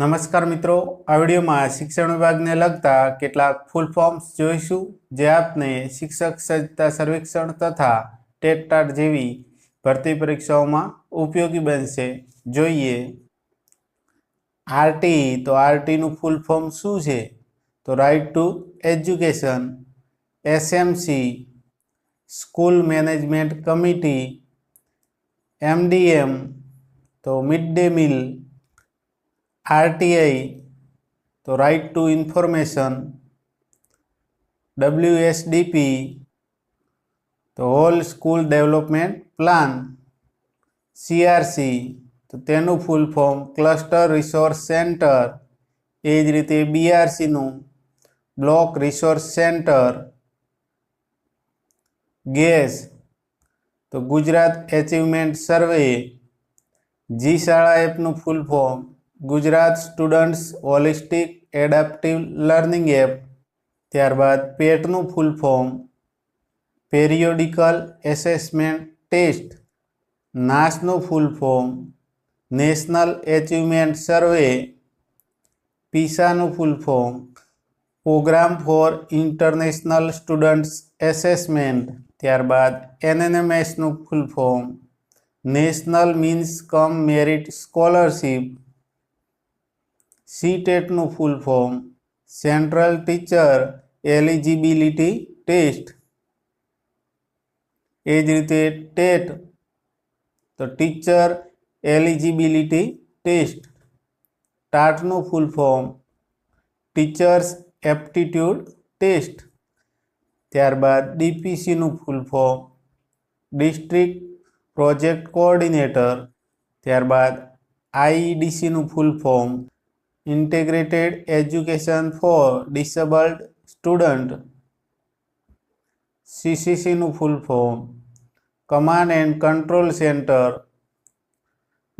નમસ્કાર મિત્રો આ વિડીયોમાં શિક્ષણ વિભાગને લગતા કેટલાક ફૂલ ફોર્મ્સ જોઈશું જે આપને શિક્ષક સજ્જતા સર્વેક્ષણ તથા ટેટટાટ જેવી ભરતી પરીક્ષાઓમાં ઉપયોગી બનશે જોઈએ આરટી તો આરટીનું ફૂલ ફોર્મ શું છે તો right to education SMC school management committee MDM તો મિડ ડે મિલ આરટીઆઈ તો રાઇટ ટુ ઇન્ફોર્મેશન ડબલ્યુએસડીપી તો whole school development plan CRC તો તેનું full form cluster resource centre એ જ રીતે બીઆરસીનું બ્લોક રિસોર્સ સેન્ટર ગેસ તો ગુજરાત એચિવમેન્ટ સર્વે જી શાળા એપનું full form Gujarat students holistic adaptive learning app त्यारबाद पेटन full form periodical assessment test नाशनु फूल फॉर्म नेशनल एचीवमेंट सर्वे पीसानु full form programme for international students assessment त्यारबाद NNMS full form national means cum merit scholarship C ટેટનું full form central teacher eligibility test એ જ રીતે TET તો teacher eligibility test ટાટનું full form teachers aptitude test ત્યારબાદ ડીપીસીનું full form district project coordinator ત્યારબાદ આઈડીસીનું full form integrated education for disabled student સીસીસીનું full form command and control centre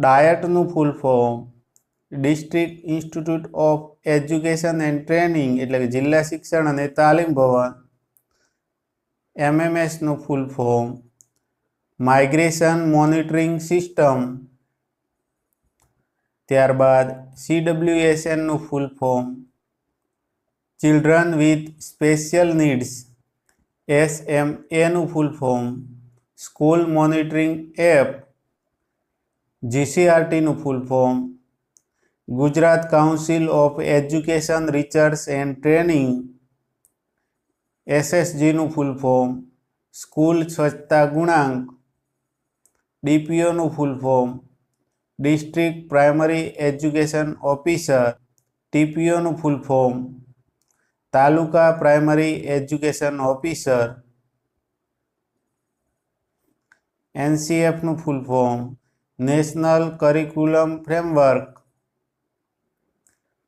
ડાયટનું full form district institute of education and training એટલે કે જિલ્લા શિક્ષણ અને તાલીમ ભવન એમએમએસનું full form migration monitoring system ત્યારબાદ સીડબ્લ્યુએસએનનું full form children with special needs S M એનું full form school monitoring app જીસીઆરટીનું full form Gujarat council of education research and training એસએસજીનું ફૂલ ફોર્મ સ્કૂલ સ્વચ્છતા ગુણાંક ડીપીઓનું full form district primary education officer ટીપીઓનું full form taluka primary education officer એનસીએફનું full form national curriculum framework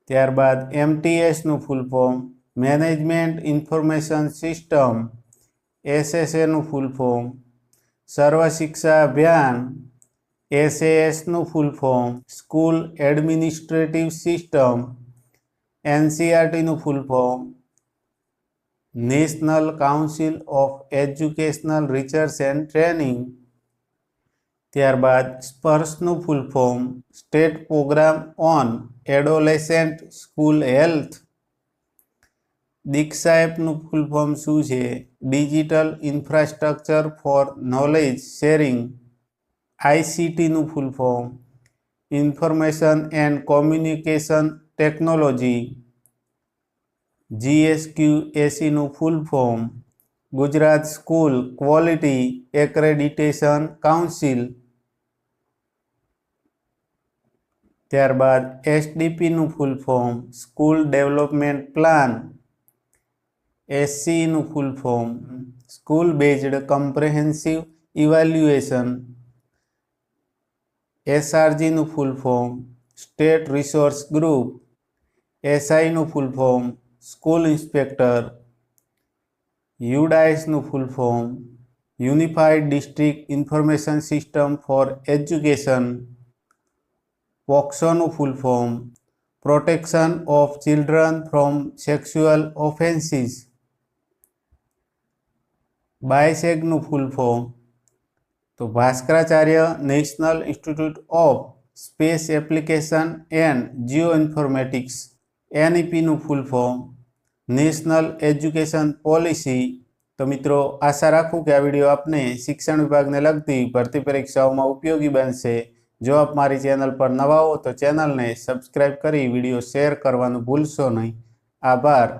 ત્યારબાદ એમટીએસનું full form management information system એસએસએનું full form Sarva Shiksha Abhiyan એસએએસનું full form school administrative system એનસીઆરટીનું full form national council of educational research and training ત્યારબાદ સ્પર્શનું full form state programme on adolescent school health દીક્ષાએપનું full form શું છે digital infrastructure for knowledge sharing આઈસીટીનું full form information and communication technology GSQ એસીનું full form Gujarat school quality accreditation council ત્યારબાદ એસડીપીનું full form school development plan એસસીનું ફૂલ form school based comprehensive evaluation એસઆરજીનું full form state resource group એસઆઈનું full form school inspector યુડાઇસનું full form unified district information system for education પોક્સોનું full form protection of children from sexual offences બાયસેગનું full form તો Bhaskaracharya national institute of space application and geo informatics એનઈપીનું full form national education policy તો મિત્રો આશા રાખું કે આ video આપને શિક્ષણ વિભાગને લગતી ભરતી પરીક્ષાઓમાં ઉપયોગી બનશે જો આપ મારી ચેનલ પર નવા હો તો ચેનલને સબસ્ક્રાઈબ કરી વિડીયો શેર કરવાનું ભૂલશો નહીં આભાર